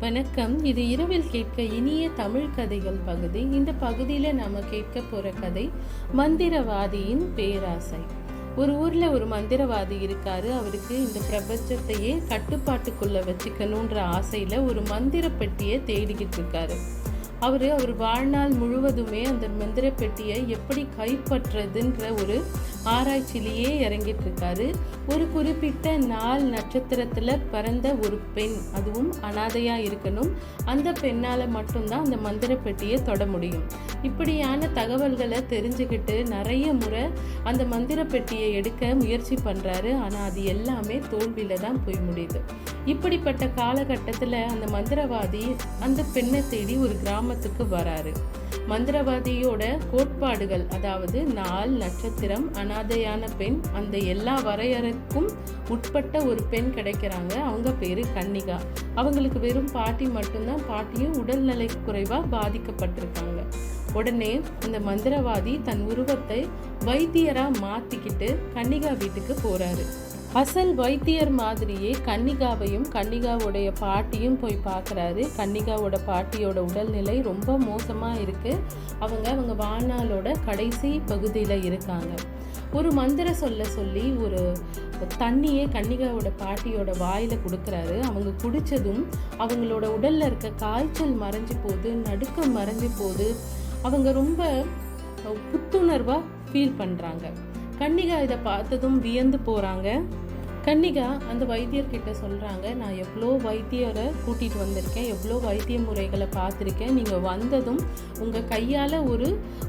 வணக்கம். இது இரவில் கேட்க இனிய தமிழ் கதைகள் பகுதி. இந்த பகுதியில் நாம கேட்க போற கதை மந்திரவாதியின் பேராசை. ஒரு ஊர்ல ஒரு மந்திரவாதி இருக்காரு. அவருக்கு இந்த பிரபஞ்சத்தையே கட்டுப்பாட்டுக்குள்ள வச்சுக்கணுன்ற ஆசையில ஒரு மந்திர பெட்டியை தேடிக்கிட்டு இருக்காரு. அவர் அவர் வாழ்நாள் முழுவதுமே அந்த மந்திர பெட்டியை எப்படி கைப்பற்றுறதுன்ற ஒரு ஆராய்ச்சியிலேயே இறங்கிட்டு இருக்காரு ஒரு குறிப்பிட்ட நாள் நட்சத்திரத்தில் பிறந்த ஒரு பெண். அதுவும் அனாதையா இருக்கணும். அந்த பெண்ணால் மட்டும்தான் அந்த மந்திர பெட்டியை தொட முடியும். இப்படியான தகவல்களை தெரிஞ்சுக்கிட்டு நிறைய முறை அந்த மந்திர பெட்டியை எடுக்க முயற்சி பண்ணுறாரு ஆனால் அது எல்லாமே தோல்வியில தான் போய் முடியுது. இப்படிப்பட்ட காலகட்டத்தில் அந்த மந்திரவாதி அந்த பெண்ணை தேடி ஒரு கிராமத்துக்கு வராரு. மந்திரவாதியோட கோட்பாடுகள் அதாவது நாள் நட்சத்திரம் அனாதையான பெண் அந்த எல்லா வரையறைக்கும் உட்பட்ட ஒரு பெண் கிடைக்கிறாங்க. அவங்க பேரு கன்னிகா. அவங்களுக்கு வெறும் பாட்டி மட்டும்தான் பாட்டியும் உடல்நிலை குறைவாக பாதிக்கப்பட்டிருக்காங்க. உடனே இந்த மந்திரவாதி தன் உருவத்தை வைத்தியரா மாத்திக்கிட்டு கன்னிகா வீட்டுக்கு போறாரு. அசல் வைத்தியர் மாதிரியே கன்னிகாவையும் கன்னிகாவுடைய பாட்டியும் போய் பார்க்குறாரு. கன்னிகாவோட பாட்டியோட உடல்நிலை ரொம்ப மோசமாக இருக்குது அவங்க அவங்க வாழ்நாளோட கடைசி பகுதியில் இருக்காங்க. ஒரு மந்திர சொல்ல சொல்லி ஒரு தண்ணியே கன்னிகாவோட பாட்டியோட வாயில் கொடுக்குறாரு. அவங்க குடித்ததும் அவங்களோட உடலில் இருக்க காய்ச்சல் மறைஞ்சு போகுது நடுக்கம் மறைஞ்சு போகுது அவங்க ரொம்ப புத்துணர்வாக ஃபீல் பண்ணுறாங்க கன்னிகா இதை பார்த்ததும் வியந்து போகிறாங்க கன்னிகா அந்த வைத்தியர்கிட்ட சொல்கிறாங்க நான் எவ்வளோ வைத்தியரை கூட்டிகிட்டு வந்திருக்கேன் எவ்வளோ வைத்திய முறைகளை பார்த்துருக்கேன். நீங்கள் வந்ததும் உங்கள் கையால் ஒரு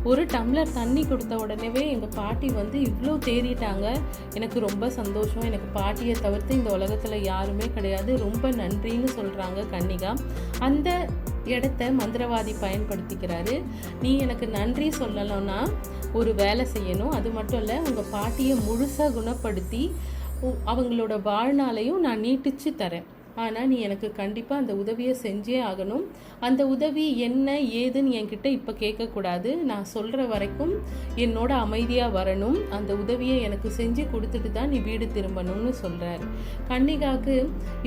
ஒரு டம்ளர் தண்ணி கொடுத்த உடனேவே எங்கள் பாட்டி வந்து இவ்வளோ தேறிட்டாங்க. எனக்கு ரொம்ப சந்தோஷம். எனக்கு பாட்டியை தவிர்த்து இந்த உலகத்தில் யாருமே கிடையாது. ரொம்ப நன்றின்னு சொல்கிறாங்க கன்னிகா. அந்த இடத்த மந்திரவாதி பயன்படுத்திக்கிறாரு. நீ எனக்கு நன்றி சொல்லணும்னா ஒரு வேலை செய்யணும். அது மட்டும் இல்லை உங்கள் பாட்டியை முழுசாக குணப்படுத்தி அவங்களோட வாழ்நாளையும் நான் நீட்டிச்சு தரேன். ஆனால் நீ எனக்கு கண்டிப்பாக அந்த உதவியை செஞ்சே ஆகணும். அந்த உதவி என்ன ஏதுன்னு என்கிட்ட இப்போ கேட்கக்கூடாது. நான் சொல்கிற வரைக்கும் என்னோட அமைதியாக வரணும். அந்த உதவியை எனக்கு செஞ்சு கொடுத்துட்டு தான் நீ வீடு திரும்பணும்னு சொல்கிறாரு கன்னிகாவுக்கு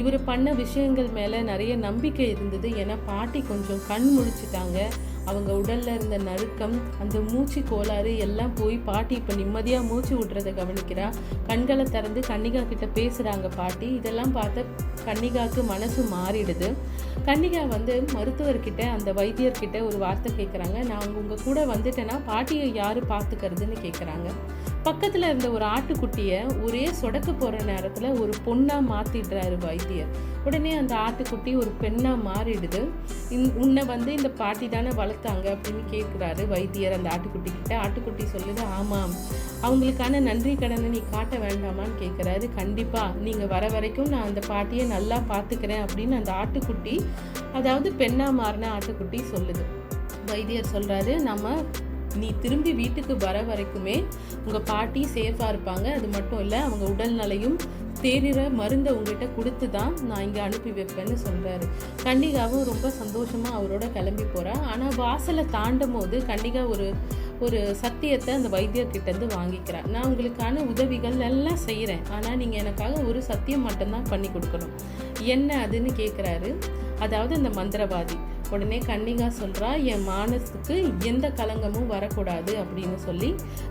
இவர் பண்ண விஷயங்கள் மேலே நிறைய நம்பிக்கை இருந்தது. ஏன்னா பாட்டி கொஞ்சம் கண் முழிச்சிட்டாங்க. அவங்க உடலில் இருந்த நறுக்கம் அந்த மூச்சு கோளாறு எல்லாம் போய் பாட்டி இப்போ நிம்மதியாக மூச்சு விடுறத கவனிக்கிறா. கண்களை திறந்து கன்னிகா கிட்ட பேசுகிறாங்க பாட்டி. இதெல்லாம் பார்த்த கன்னிகாவுக்கு மனசு மாறிடுது. கன்னிகா வந்து மருத்துவர்கிட்ட அந்த வைத்தியர்கிட்ட ஒரு வார்த்தை கேட்குறாங்க நான் உங்கள் கூட வந்துட்டேன்னா பாட்டியை யார் பார்த்துக்கிறதுன்னு கேட்குறாங்க பக்கத்தில் இருந்த ஒரு ஆட்டுக்குட்டியை ஒரே சொடக்க போகிற நேரத்தில் ஒரு பொண்ணாக மாற்றிடுறாரு வைத்தியர். உடனே அந்த ஆட்டுக்குட்டி ஒரு பெண்ணாக மாறிடுது. இந்- உன்னை வந்து இந்த பாட்டி தானே வளர்த்தாங்க அப்படின்னு கேட்குறாரு வைத்தியர் அந்த ஆட்டுக்குட்டி கிட்ட ஆட்டுக்குட்டி சொல்லுது ஆமாம் அவங்களுக்கான நன்றி கடனை நீ காட்ட வேண்டாமான்னு கேட்குறாரு கண்டிப்பாக நீங்கள் வர வரைக்கும் நான் அந்த பாட்டியை நல்லா பார்த்துக்கிறேன் அப்படின்னு அந்த ஆட்டுக்குட்டி அதாவது பெண்ணாக மாறின ஆட்டுக்குட்டி சொல்லுது. வைத்தியர் சொல்கிறாரு நம்ம நீ திரும்பி வீட்டுக்கு வர வரைக்குமே உங்கள் பாட்டி சேஃபாக இருப்பாங்க. அது மட்டும் இல்லை அவங்க உடல்நிலையும் தேறிற மருந்தை உங்ககிட்ட கொடுத்து தான் நான் இங்கே அனுப்பி வைப்பேன்னு சொல்கிறாரு கண்டிகாவும் ரொம்ப சந்தோஷமாக அவரோட கிளம்பி போகிறா ஆனால் வாசலை தாண்டும் போது கண்டிகா ஒரு ஒரு சத்தியத்தை அந்த வைத்தியர்கிட்டேருந்து வாங்கிக்கிறேன் நான் உங்களுக்கான உதவிகள் எல்லாம் செய்கிறேன் ஆனால் நீங்கள் எனக்காக ஒரு சத்தியம் மட்டும்தான் பண்ணி கொடுக்கணும். என்ன அதுன்னு கேட்குறாரு அதாவது இந்த மந்திரவாதி. உடனே கன்னிகா சொல்கிறா என் மானசுக்கு எந்த கலங்கமும் வரக்கூடாது அப்படின்னு சொல்லி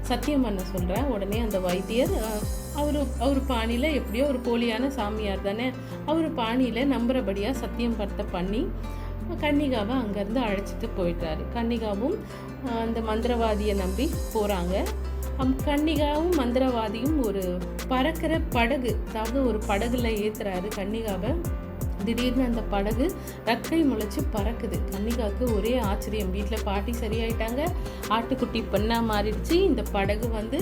சத்தியம் பண்ண சொல்கிறா உடனே அந்த வைத்தியர் அவர் அவர் பாணியில் எப்படியோ ஒரு போலியான சாமியார் தானே அவர் பாணியில் நம்புறபடியாக சத்தியம் படுத்த பண்ணி கன்னிகாவை அங்கேருந்து அழைச்சிட்டு போயிட்டாரு. கன்னிகாவும் அந்த மந்திரவாதியை நம்பி போகிறாங்க கன்னிகாவும் மந்திரவாதியும் ஒரு பறக்கிற படகு அதாவது ஒரு படகுல ஏற்றுறாரு கன்னிகாவை. திடீர்னு அந்த படகு ரக்கை முளைச்சு பறக்குது. கன்னிகாவுக்கு ஒரே ஆச்சரியம். வீட்டில் பாட்டி சரியாயிட்டாங்க. ஆட்டுக்குட்டி பெண்ணாக மாறிடுச்சு. இந்த படகு வந்து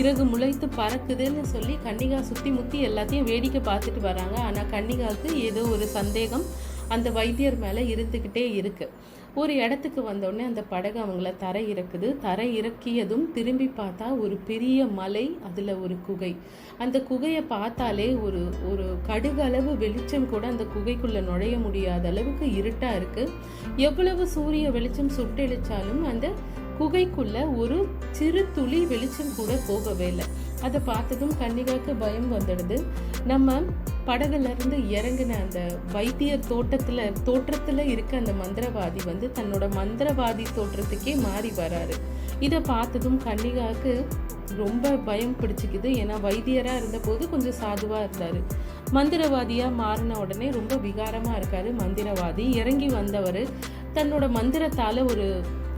இறகு முளைத்து பறக்குதுன்னு சொல்லி கன்னிகா சுற்றி முற்றி எல்லாத்தையும் வேடிக்கை பார்த்துட்டு வராங்க. ஆனால் கன்னிகாவுக்கு ஏதோ ஒரு சந்தேகம் அந்த வைத்தியர் மேலே இருந்துக்கிட்டே இருக்குது ஒரு இடத்துக்கு வந்தோடனே அந்த படகு அவங்கள தரை இறக்குது. தரை இறக்கியதும் திரும்பி பார்த்தா ஒரு பெரிய மலை அதில் ஒரு குகை. அந்த குகையை பார்த்தாலே ஒரு ஒரு கடுகளவு வெளிச்சம் கூட அந்த குகைக்குள்ளே நுழைய முடியாத அளவுக்கு இருட்டாக இருக்குது எவ்வளவு சூரிய வெளிச்சம் சுட்டெளிச்சாலும் அந்த குகைக்குள்ள ஒரு சிறு துளி வெளிச்சம் கூட போகவே இல்லை. அதை பார்த்ததும் கன்னிகாக்கு பயம் வந்துடுது. நம்ம படகுலேருந்து இறங்கின அந்த வைத்தியர் தோட்டத்தில் தோற்றத்தில் இருக்க அந்த மந்திரவாதி வந்து தன்னோட மந்திரவாதி தோற்றத்துக்கே மாறி வராரு. இதை பார்த்ததும் கன்னிகாவுக்கு ரொம்ப பயம் பிடிச்சிக்குது. ஏன்னா வைத்தியராக இருந்தபோது கொஞ்சம் சாதுவாக இருந்தார். மந்திரவாதியாக மாறின உடனே ரொம்ப விகாரமாக இருக்கார் மந்திரவாதி. இறங்கி வந்தவர் தன்னோட மந்திரத்தால் ஒரு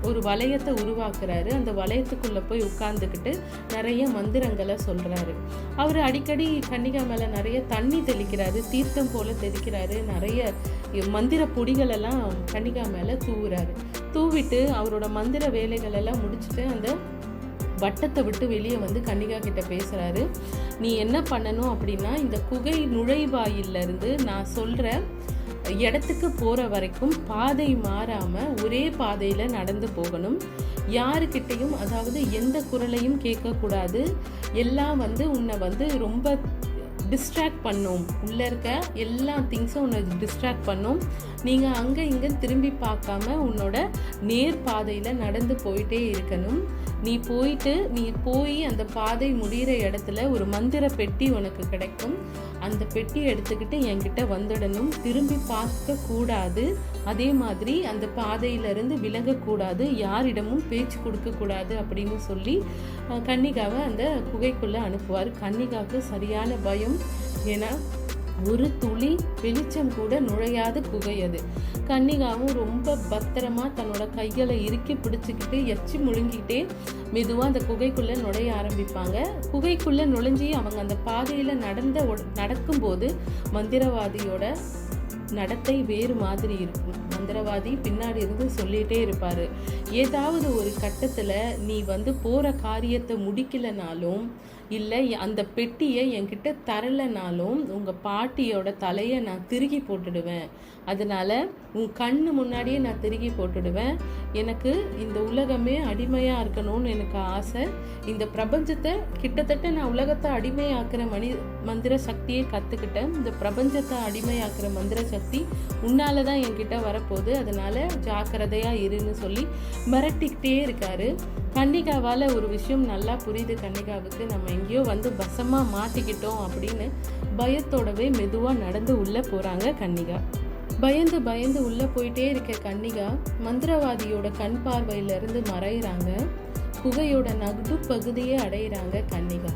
ஒரு வளையத்தை உருவாக்குறாரு. அந்த வளையத்துக்குள்ளே போய் உட்கார்ந்துக்கிட்டு நிறைய மந்திரங்களை சொல்கிறாரு அவர் அடிக்கடி கன்னிகா மேலே நிறைய தண்ணி தெளிக்கிறாரு தீர்த்தம் போல் தெளிக்கிறாரு. நிறைய மந்திர பொடிகளெல்லாம் கன்னிகா மேலே தூவுறாரு. தூவிட்டு அவரோட மந்திர வேலைகள் எல்லாம் முடிச்சுட்டு அந்த வட்டத்தை விட்டு வெளியே வந்து கன்னிகா கிட்ட பேசுகிறாரு நீ என்ன பண்ணணும் அப்படின்னா இந்த குகை நுழைவாயில்ல இருந்து நான் சொல்கிற இடத்துக்கு போகிற வரைக்கும் பாதை மாறாமல் ஒரே பாதையில் நடந்து போகணும். யாருக்கிட்டையும் அதாவது எந்த குரலையும் கேட்கக்கூடாது எல்லாம் வந்து உன்னை வந்து ரொம்ப டிஸ்ட்ராக்ட் பண்ணும். உள்ளே இருக்க எல்லா திங்ஸும் உன்னை டிஸ்ட்ராக்ட் பண்ணும். நீங்கள் அங்கே இங்கே திரும்பி பார்க்காம உன்னோட நேர் பாதையில் நடந்து போயிட்டே இருக்கணும். நீ போயிட்டு நீ போய் அந்த பாதை முடிகிற இடத்துல ஒரு மந்திர பெட்டி உனக்கு கிடைக்கும். அந்த பெட்டி எடுத்துக்கிட்டு என்கிட்ட வந்துடணும். திரும்பி பார்க்க கூடாது. அதே மாதிரி அந்த பாதையிலிருந்து விலகக்கூடாது யாரிடமும் பேச்சு கொடுக்கக்கூடாது அப்படின்னு சொல்லி கன்னிகாவை அந்த குகைக்குள்ளே அனுப்புவார். கன்னிகாவுக்கு சரியான பயம். ஏன்னா ஒரு துளி வெளிச்சம் கூட நுழையாத குகை அது கன்னிகாவும் ரொம்ப பத்திரமா தன்னோட கைகளை இறுக்கி பிடிச்சிக்கிட்டு எச்சி முழுங்கிட்டே மெதுவாக அந்த குகைக்குள்ளே நுழைய ஆரம்பிப்பாங்க. குகைக்குள்ளே நுழைஞ்சி அவங்க அந்த பாதையில் நடந்த நடக்கும்போது மந்திரவாதியோட நடத்தை வேறு மாதிரி இருக்கும். மந்திரவாதி பின்னாடி இருந்து சொல்லிகிட்டே இருப்பார். ஏதாவது ஒரு கட்டத்தில் நீ வந்து போகிற காரியத்தை முடிக்கலனாலும் இல்லை அந்த பெட்டியை என்கிட்ட தரலைனாலும் உங்கள் பாட்டியோட தலையை நான் திருகி போட்டுடுவேன். அதனால் உன் கண்ணு முன்னாடியே நான் திருகி போட்டுடுவேன். எனக்கு இந்த உலகமே அடிமையாக இருக்கணும்னு எனக்கு ஆசை. இந்த பிரபஞ்சத்தை கிட்டத்தட்ட நான் உலகத்தை அடிமையாக்குற மனி மந்திர சக்தியை கற்றுக்கிட்டேன் இந்த பிரபஞ்சத்தை அடிமையாக்குற மந்திர சக்தி உன்னால தான் என்கிட்ட வரப்போகுது. அதனால் ஜாக்கிரதையாக இருன்னு சொல்லி மிரட்டிக்கிட்டே இருக்காரு. கன்னிகாவால் ஒரு விஷயம் நல்லா புரியுது கன்னிகாவுக்கு. நம்ம எங்கேயோ வந்து பசமாக மாட்டிக்கிட்டோம் அப்படின்னு பயத்தோடவே மெதுவாக நடந்து உள்ளே போகிறாங்க கன்னிகா. பயந்து பயந்து உள்ளே போயிட்டே இருக்க கன்னிகா மந்திரவாதியோட கண் பார்வையிலிருந்து மறையிறாங்க. குகையோட பகுதியே அடையிறாங்க கன்னிகா.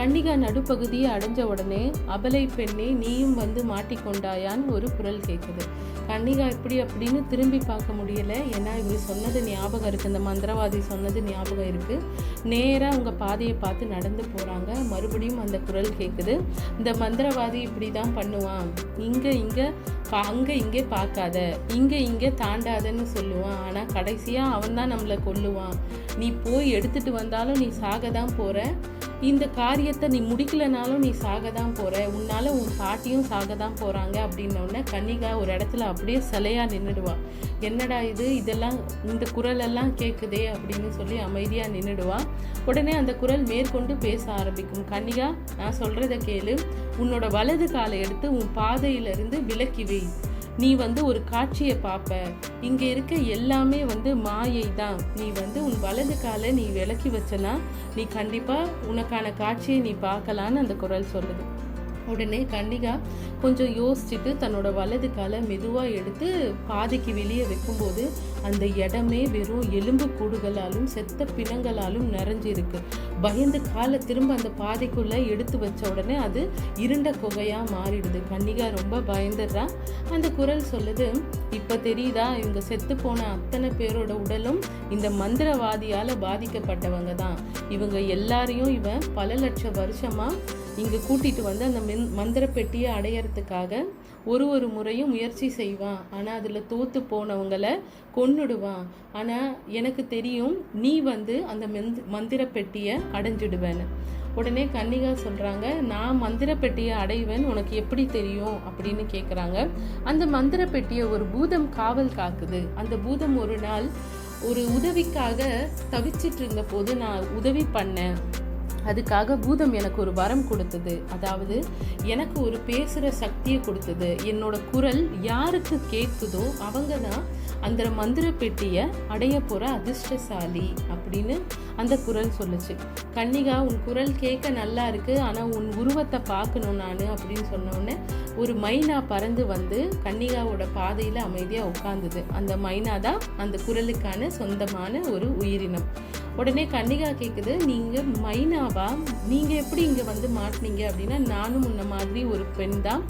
கன்னிகா நடுப்பகுதியை அடைஞ்ச உடனே அபலை பெண்ணே நீயும் வந்து மாட்டிக்கொண்டாயான்னு ஒரு குரல் கேட்குது கன்னிகா இப்படி அப்படின்னு திரும்பி பார்க்க முடியல. ஏன்னா இவர் சொன்னது ஞாபகம் இருக்குது இந்த மந்திரவாதி சொன்னது ஞாபகம் இருக்குது நேராக அவங்க பாதையை பார்த்து நடந்து போகிறாங்க மறுபடியும் அந்த குரல் கேட்குது இந்த மந்திரவாதி இப்படி தான் பண்ணுவான். இங்கே இங்கே பா அங்கே இங்கே பார்க்காத. இங்கே இங்கே தாண்டாதன்னு சொல்லுவான். ஆனால் கடைசியாக அவன் தான் நம்மளை கொல்லுவான். நீ போய் எடுத்துட்டு வந்தாலும் நீ சாக தான் போகிற இந்த காரியத்தை நீ முடிக்கலனாலும் நீ சாக தான் போகிற உன்னால் உன் பாட்டியும் சாக தான் போகிறாங்க அப்படின்னோடனே கன்னிகா ஒரு இடத்துல அப்படியே சிலையாக நின்றுடுவா என்னடா இது? இதெல்லாம் இந்த குரலெல்லாம் கேட்குதே அப்படின்னு சொல்லி அமைதியாக நின்றுடுவா உடனே அந்த குரல் மேற்கொண்டு பேச ஆரம்பிக்கும். கன்னிகா நான் சொல்கிறத கேளு. உன்னோட வலது காலை எடுத்து உன் பாதையிலிருந்து விலக்கி வை. நீ வந்து ஒரு காட்சியை பார்ப்ப. இங்க இருக்க எல்லாமே வந்து மாயை தான் நீ வந்து உன் வலது காலை நீ விலக்கி வச்சனா நீ கண்டிப்பா உனக்கான காட்சியை நீ பார்க்கலான்னு அந்த குரல் சொல்லுது. உடனே கன்னிகா கொஞ்சம் யோசிச்சுட்டு தன்னோட வலது காலை மெதுவாக எடுத்து பாதிக்கு வெளியே வைக்கும்போது அந்த இடமே வெறும் எலும்பு கூடுகளாலும் செத்த பிணங்களாலும் நிறைஞ்சிருக்கு. பயந்து காலை திரும்ப அந்த பாதைக்குள்ளே எடுத்து வச்ச உடனே அது இருண்ட குகையாக மாறிடுது. கன்னிகா ரொம்ப பயந்துடுறா. அந்த குரல் சொல்லுது இப்போ தெரியுதா இவங்க செத்து போன அத்தனை பேரோட உடலும் இந்த மந்திரவாதியால் பாதிக்கப்பட்டவங்க தான். இவங்க எல்லாரையும் இவன் பல லட்சம் வருஷமாக இங்கே கூட்டிட்டு வந்து அந்த மின் மந்திர பெட்டியை அடையறதுக்காக ஒரு ஒரு முறையும் முயற்சி செய்வான். ஆனால் அதில் தோத்து போனவங்களை கொன்னுடுவான் ஆனால் எனக்கு தெரியும் நீ வந்து அந்த மெந்த் மந்திர பெட்டியை அடைஞ்சிடுவேன்னு. உடனே கன்னிகா சொல்கிறாங்க நான் மந்திர பெட்டியை அடைவேன் உனக்கு எப்படி தெரியும்? அப்படின்னு கேட்குறாங்க அந்த மந்திர பெட்டியை ஒரு பூதம் காவல் காக்குது. அந்த பூதம் ஒரு நாள் ஒரு உதவிக்காக தவிச்சிட்டு இருந்த போது நான் உதவி பண்ணேன். அதுக்காக பூதம் எனக்கு ஒரு வரம் கொடுத்தது. அதாவது எனக்கு ஒரு பேசுகிற சக்தியை கொடுத்தது. என்னோட குரல் யாருக்கு கேட்குதோ அவங்க தான் அந்த மந்திர பெட்டியை அடைய போகிற அதிர்ஷ்டசாலி அப்படின்னு அந்த குரல் சொல்லுச்சு. கன்னிகா உன் குரல் கேட்க நல்லா இருக்கு. ஆனால் உன் உருவத்தை பார்க்கணும் நான் அப்படின்னு சொன்னோடனே ஒரு மைனா பறந்து வந்து கன்னிகாவோட பாதையில் அமைதியாக உட்காந்துது அந்த மைனா தான் அந்த குரலுக்கான சொந்தமான ஒரு உயிரினம். உடனே கன்னிகா கேட்குது நீங்கள் மைனாவா? நீங்கள் எப்படி இங்கே வந்து மாட்டினீங்க அப்படின்னா நானும் முன்ன மாதிரி ஒரு பெண் தான்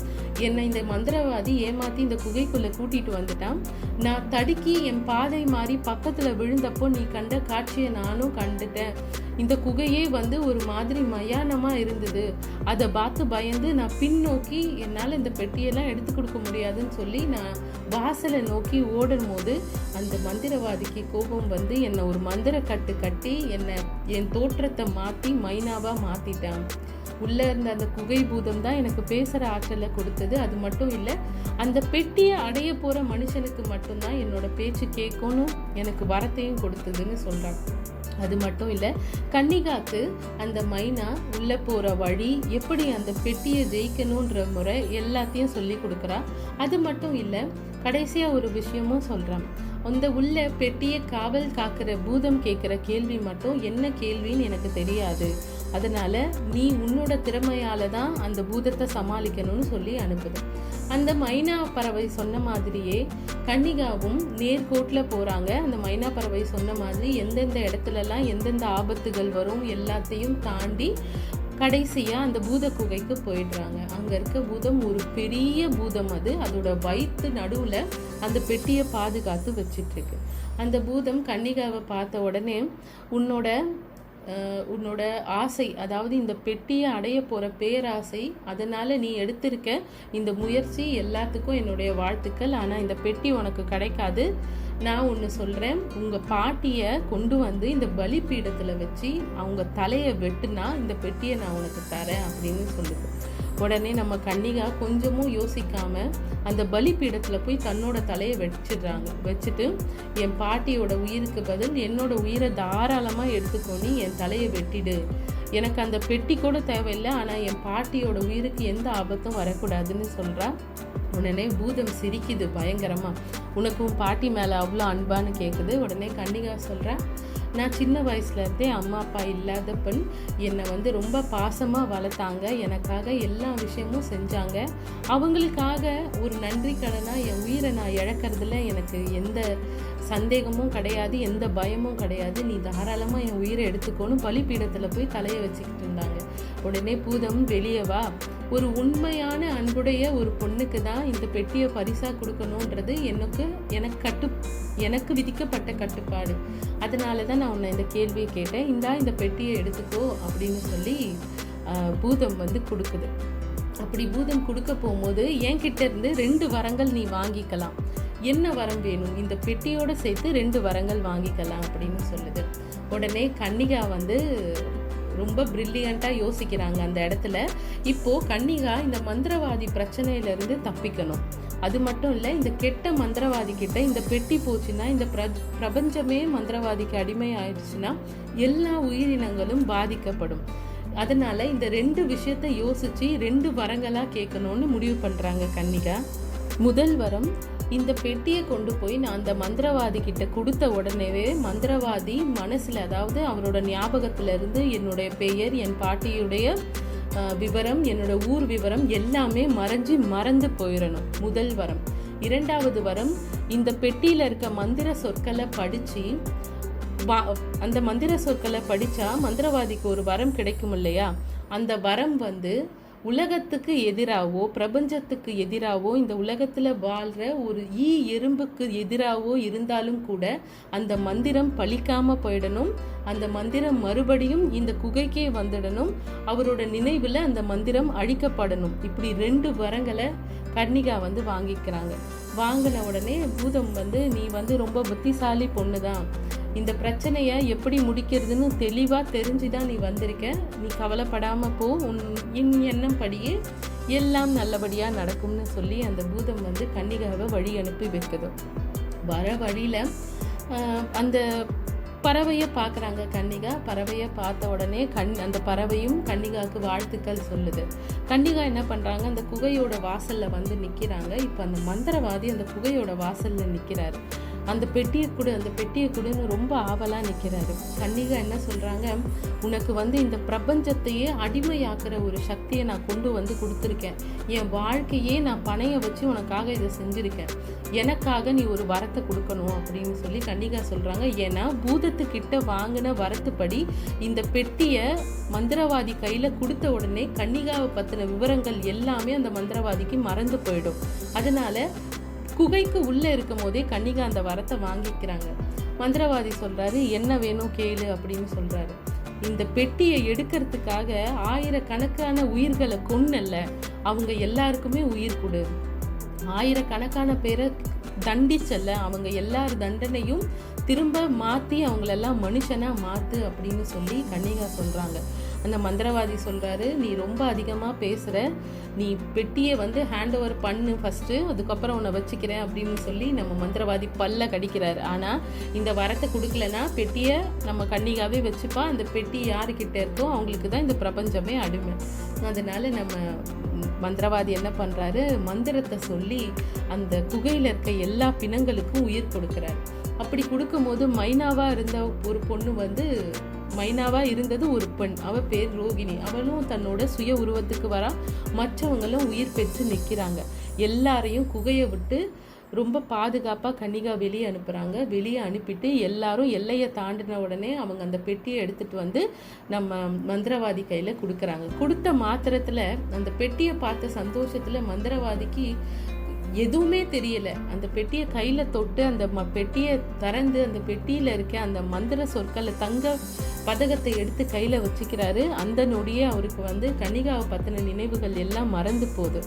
என்னை இந்த மந்திரவாதி ஏமாற்றி இந்த குகைக்குள்ளே கூட்டிகிட்டு வந்துட்டான். நான் தடுக்கி என் பாதை மாறி பக்கத்தில் விழுந்தப்போ நீ கண்ட காட்சியை நானும் கண்டுட்டேன். இந்த குகையே வந்து ஒரு மாதிரி மயானமாக இருந்தது. அதை பார்த்து பயந்து நான் பின்னோக்கி என்னால் இந்த பெட்டியெல்லாம் எடுத்து கொடுக்க முடியாதுன்னு சொல்லி நான் வாசலை நோக்கி ஓடும் போது அந்த மந்திரவாதிக்கு கோபம் வந்து என்னை ஒரு மந்திர கட்டு கட்டி என்னை என் தோற்றத்தை மாற்றி மைனாவாக மாற்றிட்டான் உள்ளே இருந்த அந்த குகை பூதம் தான் எனக்கு பேசுகிற ஆற்றலை கொடுத்தது. அது மட்டும் இல்லை அந்த பெட்டியை அடைய போகிற மனுஷனுக்கு மட்டும்தான் என்னோட பேச்சு கேட்கணும் எனக்கு வரத்தையும் கொடுத்ததுன்னு சொல்கிறான் அது மட்டும் இல்லை கன்னிகாக்கு அந்த மைனா உள்ளே போகிற வழி எப்படி அந்த பெட்டியை ஜெயிக்கணுன்ற முறை எல்லாத்தையும் சொல்லி கொடுக்குறா. அது மட்டும் இல்லை கடைசியாக ஒரு விஷயமும் சொல்கிறான் அந்த உள்ள பெட்டியை காவல் காக்கிற பூதம் கேட்குற கேள்வி மட்டும் என்ன கேள்வின்னு எனக்கு தெரியாது. அதனால் நீ உன்னோட திறமையால தான் அந்த பூதத்தை சமாளிக்கணும்னு சொல்லி அனுப்புது. அந்த மைனா பறவை சொன்ன மாதிரியே கன்னிகாவும் நேர்கோட்டில் போகிறாங்க அந்த மைனா பறவை சொன்ன மாதிரி எந்தெந்த இடத்துலலாம் எந்தெந்த ஆபத்துகள் வரும் எல்லாத்தையும் தாண்டி கடைசியாக அந்த பூத குகைக்கு போயிடுறாங்க. அங்கே இருக்க பூதம் ஒரு பெரிய பூதம் அது. அதோட வயிற்று நடுவில் அந்த பெட்டியை பாதுகாத்து வச்சிட்ருக்கு. அந்த பூதம் கன்னிகாவை பார்த்த உடனே உன்னோட உன்னோட ஆசை அதாவது இந்த பெட்டியை அடைய போகிற பேராசை அதனால் நீ எடுத்திருக்க இந்த முயற்சி எல்லாத்துக்கும் என்னுடைய வாழ்த்துக்கள். ஆனால் இந்த பெட்டி உனக்கு கிடைக்காது. நான் ஒன்று சொல்கிறேன் உங்கள் பாட்டியை கொண்டு வந்து இந்த பலிப்பீடத்தில் வச்சு அவங்க தலையை வெட்டுனா இந்த பெட்டியை நான் உனக்கு தரேன் அப்படின்னு சொல்லுது. உடனே நம்ம கன்னிகா கொஞ்சமும் யோசிக்காம அந்த பலிப்பீடத்தில் போய் தன்னோட தலையை வச்சிடுறாங்க. வச்சுட்டு என் பாட்டியோட உயிருக்கு பதில் என்னோட உயிரை தாராளமாக எடுத்துக்கொண்டு என் தலையை வெட்டிடு. எனக்கு அந்த பெட்டி கூட தேவையில்லை ஆனால் என் பாட்டியோட உயிருக்கு எந்த ஆபத்தும் வரக்கூடாதுன்னு சொல்கிறா உடனே பூதம் சிரிக்குது பயங்கரமாக உனக்கும் பாட்டி மேலே அவ்வளோ அன்பான்னு கேட்குது உடனே கன்னிகா சொல்கிறேன் நான் சின்ன வயசுலேருந்தே அம்மா அப்பா இல்லாத பெண் என்னை வந்து ரொம்ப பாசமாக வளர்த்தாங்க. எனக்காக எல்லா விஷயமும் செஞ்சாங்க. அவங்களுக்காக ஒரு நன்றி கடனாக என் உயிரை நான் இழக்கிறதுல எனக்கு எந்த சந்தேகமும் கிடையாது எந்த பயமும் கிடையாது. நீ தாராளமாக என் உயிரை எடுத்துக்கோன்னு பலிப்பீடத்தில் போய் தலையை வச்சுக்கிட்டு இருந்தாங்க. உடனே பூதம் வெளியே வா. ஒரு உண்மையான அன்புடைய ஒரு பொண்ணுக்கு தான் இந்த பெட்டியை பரிசாக கொடுக்கணுன்றது எனக்கு எனக்கு கட்டு எனக்கு விதிக்கப்பட்ட கட்டுப்பாடு. அதனால தான் நான் உன்னை இந்த கேள்வியை கேட்டேன். இந்தா இந்த பெட்டியை எடுத்துக்கோ அப்படின்னு சொல்லி பூதம் வந்து கொடுக்குது. அப்படி பூதம் கொடுக்க போகும்போது என்கிட்ட இருந்து ரெண்டு வரங்கள் நீ வாங்கிக்கலாம். என்ன வரம் வேணும்? இந்த பெட்டியோடு சேர்த்து ரெண்டு வரங்கள் வாங்கிக்கலாம் அப்படின்னு சொல்லுது. உடனே கன்னிகா வந்து ரொம்ப ப்ரில்லியண்ட்டாக யோசிக்கிறாங்க அந்த இடத்துல. இப்போது கன்னிகா இந்த மந்திரவாதி பிரச்சனையிலேருந்து தப்பிக்கணும். அது மட்டும் இல்லை இந்த கெட்ட மந்திரவாதி கிட்ட இந்த பெட்டி போச்சுன்னா இந்த பிர பிரபஞ்சமே மந்திரவாதிக்கு அடிமை ஆயிடுச்சுன்னா எல்லா உயிரினங்களும் பாதிக்கப்படும். அதனால இந்த ரெண்டு விஷயத்த யோசிச்சு ரெண்டு வரங்களாக கேட்கணும்னு முடிவு பண்ணுறாங்க கன்னிகா. முதல் வரம் இந்த பெட்டியை கொண்டு போய் நான் அந்த மந்திரவாதி கிட்ட கொடுத்த உடனேவே மந்திரவாதி மனசில் அதாவது அவரோட ஞாபகத்திலிருந்து என்னுடைய பெயர் என் பாட்டியுடைய விவரம் என்னோட ஊர் விவரம் எல்லாமே மறைஞ்சு மறந்து போயிடணும் முதல் வரம். இரண்டாவது வரம் இந்த பெட்டியில் இருக்க மந்திர சொற்களை படித்து அந்த மந்திர சொற்களை படித்தா மந்திரவாதிக்கு ஒரு வரம் கிடைக்கும் இல்லையா அந்த வரம் வந்து உலகத்துக்கு எதிராகவோ பிரபஞ்சத்துக்கு எதிராகவோ இந்த உலகத்தில் வாழ்கிற ஒரு ஈ எறும்புக்கு எதிராகவோ இருந்தாலும் கூட அந்த மந்திரம் பழிக்காமல் போயிடணும். அந்த மந்திரம் மறுபடியும் இந்த குகைக்கே வந்துடணும். அவரோட நினைவில் அந்த மந்திரம் அழிக்கப்படணும். இப்படி ரெண்டு வரங்களை கர்ணிகா வந்து வாங்கிக்கிறாங்க. வாங்கின உடனே பூதம் வந்து நீ வந்து ரொம்ப புத்திசாலி பொண்ணு தான் இந்த பிரச்சனையை எப்படி முடிக்கிறதுன்னு தெளிவாக தெரிஞ்சு தான் நீ வந்திருக்க. நீ கவலைப்படாமல் போ. உன் இன் எண்ணம் படியே எல்லாம் நல்லபடியாக நடக்கும்னு சொல்லி அந்த பூதம் வந்து கன்னிகாவை வழி அனுப்பி வைக்குது. வர வழியில் அந்த பறவையை பார்க்குறாங்க கன்னிகா. பறவையை பார்த்த உடனே கண் அந்த பறவையும் கன்னிகாவுக்கு வாழ்த்துக்கள் சொல்லுது. கன்னிகா என்ன பண்ணுறாங்க அந்த குகையோட வாசலில் வந்து நிற்கிறாங்க இப்போ அந்த மந்திரவாதி அந்த குகையோட வாசலில் நிற்கிறாரு அந்த பெட்டியை கொடு அந்த பெட்டியை கொடுன்னு ரொம்ப ஆவலாக நிற்கிறாரு கன்னிகா என்ன சொல்கிறாங்க உனக்கு வந்து இந்த பிரபஞ்சத்தையே அடிமையாக்குற ஒரு சக்தியை நான் கொண்டு வந்து கொடுத்துருக்கேன். என் வாழ்க்கையே நான் பணைய வச்சு உனக்காக இதை செஞ்சுருக்கேன். எனக்காக நீ ஒரு வரத்தை கொடுக்கணும் அப்படின்னு சொல்லி கன்னிகா சொல்கிறாங்க ஏன்னா பூதத்துக்கிட்ட வாங்கின வரத்துப்படி இந்த பெட்டியை மந்திரவாதி கையில் கொடுத்த உடனே கன்னிகாவை பற்றின விவரங்கள் எல்லாமே அந்த மந்திரவாதிக்கு மறந்து போயிடும். அதனால குகைக்கு உள்ளே இருக்கும் போதே கன்னிகா அந்த வரத்தை வாங்கிக்கிறாங்க. மந்திரவாதி சொல்கிறாரு என்ன வேணும் கேளு அப்படின்னு சொல்கிறாரு இந்த பெட்டியை எடுக்கிறதுக்காக ஆயிரக்கணக்கான உயிர்களை கொன்னல்ல. அவங்க எல்லாருக்குமே உயிர் கொடு. ஆயிரக்கணக்கான பேரை தண்டிச்சல்ல. அவங்க எல்லார் தண்டனையும் திரும்ப மாற்றி அவங்களெல்லாம் மனுஷனாக மாற்று அப்படின்னு சொல்லி கன்னிகா சொல்கிறாங்க அந்த மந்திரவாதி சொல்கிறாரு நீ ரொம்ப அதிகமாக பேசுகிற நீ பெட்டியை வந்து ஹேண்ட் ஓவர் பண்ணு ஃபஸ்ட்டு அதுக்கப்புறம் உன்னை வச்சுக்கிறேன் அப்படின்னு சொல்லி நம்ம மந்திரவாதி பல்ல கடிக்கிறாரு. ஆனால் இந்த வரத்தை கொடுக்கலனா பெட்டியை நம்ம கன்னிகாவே வச்சுப்பா. அந்த பெட்டி யாருக்கிட்ட இருக்கோ அவங்களுக்கு தான் இந்த பிரபஞ்சமே அடிமை. அதனால் நம்ம மந்திரவாதி என்ன பண்ணுறாரு மந்திரத்தை சொல்லி அந்த குகையில் இருக்க எல்லா பிணங்களுக்கும் உயிர் கொடுக்குறார். அப்படி கொடுக்கும்போது மைனாவாக இருந்த ஒரு பொண்ணு வந்து மைனாவா இருந்தது ஒரு பெண். அவள் பேர் ரோகிணி. அவளும் தன்னோட சுய உருவத்துக்கு வரா. மற்றவங்களும் உயிர் பெற்று நிற்கிறாங்க. எல்லாரையும் குகையை விட்டு ரொம்ப பாதுகாப்பாக கன்னிகா வெளியே அனுப்புகிறாங்க வெளியே அனுப்பிட்டு எல்லாரும் எல்லையை தாண்டின உடனே அவங்க அந்த பெட்டியை எடுத்துகிட்டு வந்து நம்ம மந்திரவாதி கையில் கொடுக்குறாங்க. கொடுத்த மாத்திரத்தில் அந்த பெட்டியை பார்த்த சந்தோஷத்தில் மந்திரவாதிக்கு எதுவுமே தெரியல. அந்த பெட்டியை கையில் தொட்டு அந்த ம பெட்டியை திறந்து அந்த பெட்டியில் இருக்க அந்த மந்திர சொற்களை தங்க பதகத்தை எடுத்து கையில் வச்சுக்கிறாரு. அந்த நொடியே அவருக்கு வந்து கன்னிகாவை பற்றின நினைவுகள் எல்லாம் மறந்து போகுது.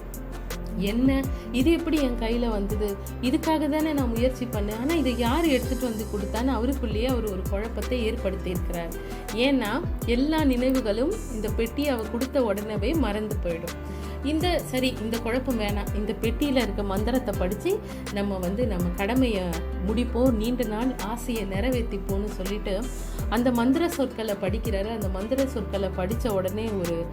என்ன? இது எப்படி என் கையில் வந்தது? இதுக்காக தானே நான் முயற்சி பண்ணேன். ஆனால் இதை யார் எடுத்துகிட்டு வந்து கொடுத்தான்னு அவருக்குள்ளேயே அவர் ஒரு குழப்பத்தை ஏற்படுத்தியிருக்கிறார் ஏன்னா எல்லா நினைவுகளும் இந்த பெட்டி அவ கொடுத்த உடனே மறந்து போயிடும். இந்த சரி இந்த குழப்பம் வேணாம். இந்த பெட்டியில் இருக்க மந்திரத்தை படித்து நம்ம வந்து நம்ம கடமையை முடிப்போம். நீண்ட நாள் ஆசையை நிறைவேற்றிப்போம்னு சொல்லிட்டு அந்த மந்திர சொற்களை படிக்கிறாரு. அந்த மந்திர சொற்களை படித்த உடனே ஒரு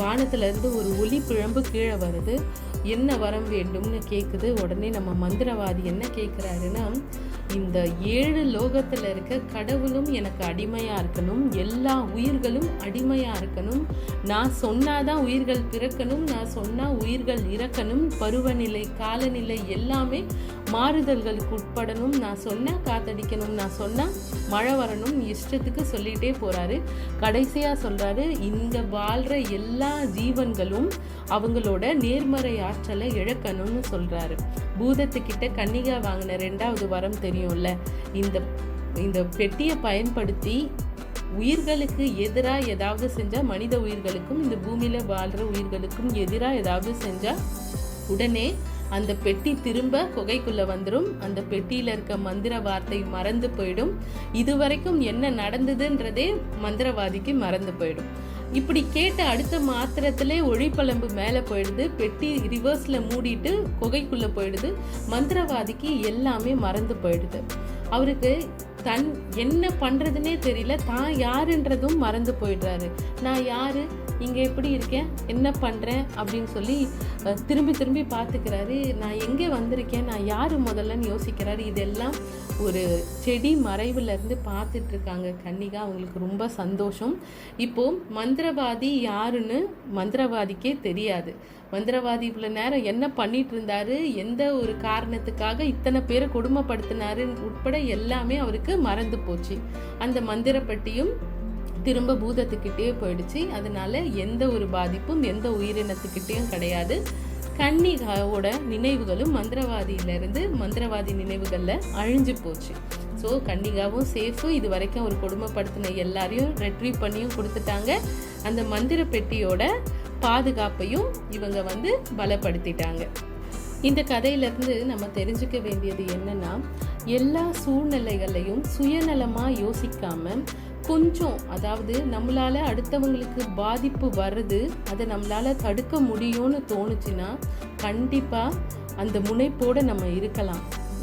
வானத்திலேருந்து ஒரு ஒளி பிழம்பு கீழே வருது. என்ன வரம் வேண்டும்னு கேட்குது உடனே நம்ம மந்திரவாதி என்ன கேட்குறாருன்னா இந்த ஏழு லோகத்தில் இருக்க கடவுளும் எனக்கு அடிமையாக இருக்கணும். எல்லா உயிர்களும் அடிமையாக இருக்கணும். நான் சொன்னாதான் உயிர்கள் பிறக்கணும். நான் சொன்னால் உயிர்கள் இறக்கணும். பருவநிலை காலநிலை எல்லாமே மாறுதல்களுக்கு உட்படணும். நான் சொன்னால் காத்தடிக்கணும். நான் சொன்னால் மழை வரணும். இஷ்டத்துக்கு சொல்லிகிட்டே போகிறாரு கடைசியாக சொல்கிறாரு இந்த வாழ்கிற எல்லா ஜீவன்களும் அவங்களோட நேர்மறை ஆற்றலை இழக்கணும்னு சொல்கிறாரு பூதத்துக்கிட்ட கன்னிகா வாங்கின ரெண்டாவது வரம் தெரியும்ல. இந்த இந்த பெட்டியை பயன்படுத்தி உயிர்களுக்கு எதிராக ஏதாவது செஞ்சால் மனித உயிர்களுக்கும் இந்த பூமியில் வாழ்கிற உயிர்களுக்கும் எதிராக ஏதாவது செஞ்சால் உடனே அந்த பெட்டி திரும்ப குகைக்குள்ள வந்துடும் அந்த பெட்டியில இருக்க மந்திர வார்த்தை மறந்து போயிடும். இதுவரைக்கும் என்ன நடந்ததுன்றதே மந்திரவாதிக்கு மறந்து போயிடும். இப்படி கேட்ட அடுத்த மாத்திரத்திலே ஒழிப்பளம்பு மேலே போயிடுது. பெட்டி ரிவர்ஸில் மூடிட்டு குகைக்குள்ளே போயிடுது. மந்திரவாதிக்கு எல்லாமே மறந்து போயிடுது. அவருக்கு தன் என்ன பண்ணுறதுனே தெரியல. தான் யாருன்றதும் மறந்து போயிடுறாரு. நான் யார்? இங்கே எப்படி இருக்கேன்? என்ன பண்ணுறேன் அப்படின்னு சொல்லி திரும்பி திரும்பி பார்த்துக்கிறாரு நான் எங்கே வந்திருக்கேன்? நான் யார் முதல்லன்னு யோசிக்கிறாரு. இதெல்லாம் ஒரு செடி மறைவுலேருந்து பார்த்துட்டு இருக்காங்க கன்னிகா. அவங்களுக்கு ரொம்ப சந்தோஷம். இப்போது மந்திரவாதி யாருன்னு மந்திரவாதிக்கே தெரியாது. மந்திரவாதி இவ்வளோ நேரம் என்ன பண்ணிட்டு இருந்தாரு? எந்த ஒரு காரணத்துக்காக இத்தனை பேரை கொடுமைப்படுத்தினாரு உட்பட எல்லாமே அவருக்கு மறந்து போச்சு. அந்த மந்திரப்பட்டியும் திரும்ப பூதத்துக்கிட்டே போயிடுச்சு. அதனால எந்த ஒரு பாதிப்பும் எந்த உயிரினத்துக்கிட்டேயும் கிடையாது. கன்னிகாவோட நினைவுகளும் மந்திரவாதியிலேருந்து மந்திரவாதி நினைவுகளில் அழிஞ்சு போச்சு. ஸோ கன்னிகாவும் சேஃபு. இது வரைக்கும் ஒரு கொடுமைப்படுத்தின எல்லாரையும் ரெட்ரீவ் பண்ணியும் கொடுத்துட்டாங்க. அந்த மந்திர பெட்டியோட பாதுகாப்பையும் இவங்க வந்து பலப்படுத்திட்டாங்க. இந்த கதையிலேருந்து நம்ம தெரிஞ்சுக்க வேண்டியது என்னன்னா எல்லா சூழ்நிலைகளையும் சுயநலமாக யோசிக்காமல் கொஞ்சம் அதாவது நம்மளால் அடுத்தவங்களுக்கு பாதிப்பு வருது அதை நம்மளால் தடுக்க முடியும்னு தோணுச்சுன்னா கண்டிப்பாக அந்த முனைப்போடு நம்ம இருக்கலாம்.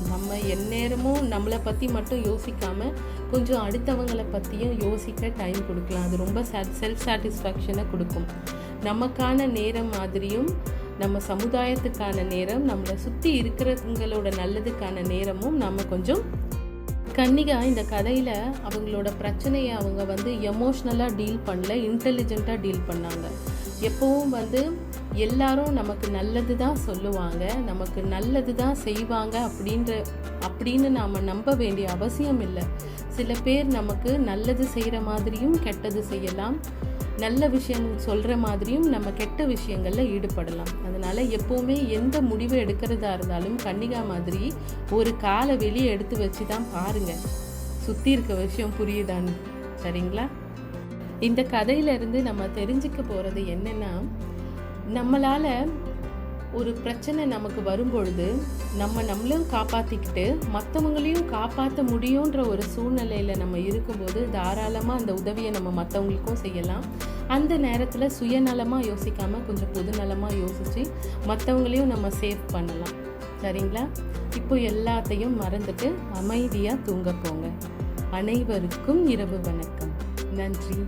நம்ம எந்நேரமும் நம்மளை பற்றி மட்டும் யோசிக்காமல் கொஞ்சம் அடுத்தவங்களை பற்றியும் யோசிக்க டைம் கொடுக்கலாம். அது ரொம்ப செல்ஃப் சாட்டிஸ்ஃபேக்ஷனை கொடுக்கும். நமக்கான நேரம் மாதிரியும் நம்ம சமுதாயத்துக்கான நேரம் நம்மளை சுற்றி இருக்கிறவங்களோட நல்லதுக்கான நேரமும் நம்ம கொஞ்சம் கன்னிகா இந்த கதையில் அவங்களோட பிரச்சனையை அவங்க வந்து எமோஷ்னலாக டீல் பண்ணல இன்டெலிஜென்ட்டாக டீல் பண்ணாங்க. எப்போவும் வந்து எல்லாரும் நமக்கு நல்லது தான் சொல்லுவாங்க நமக்கு நல்லது தான் செய்வாங்க அப்படின்ற அப்படின்னு நாம் நம்ப வேண்டிய அவசியம் இல்லை. சில பேர் நமக்கு நல்லது செய்கிற மாதிரியும் கெட்டது செய்யலாம். நல்ல விஷயம் சொல்கிற மாதிரியும் நம்ம கெட்ட விஷயங்களில் ஈடுபடலாம். அதனால் எப்போவுமே எந்த முடிவு எடுக்கிறதா இருந்தாலும் கன்னிகா மாதிரி ஒரு காலை வெளியே எடுத்து வச்சு தான் பாருங்கள் சுற்றி இருக்க விஷயம் புரியுதான்னு. சரிங்களா? இந்த கதையிலேருந்து நம்ம தெரிஞ்சுக்க போகிறது என்னென்னா நம்மளால் ஒரு பிரச்சனை நமக்கு வரும்பொழுது நம்ம நம்மளும் காப்பாற்றிக்கிட்டு மற்றவங்களையும் காப்பாற்ற முடியுன்ற ஒரு சூழ்நிலையில் நம்ம இருக்கும்போது தாராளமாக அந்த உதவியை நம்ம மற்றவங்களுக்கும் செய்யலாம். அந்த நேரத்தில் சுயநலமாக யோசிக்காமல் கொஞ்சம் பொதுநலமாக யோசித்து மற்றவங்களையும் நம்ம சேவ் பண்ணலாம். சரிங்களா? இப்போ எல்லாத்தையும் மறந்துட்டு அமைதியாக தூங்க போங்க. அனைவருக்கும் இரவு வணக்கம். நன்றி.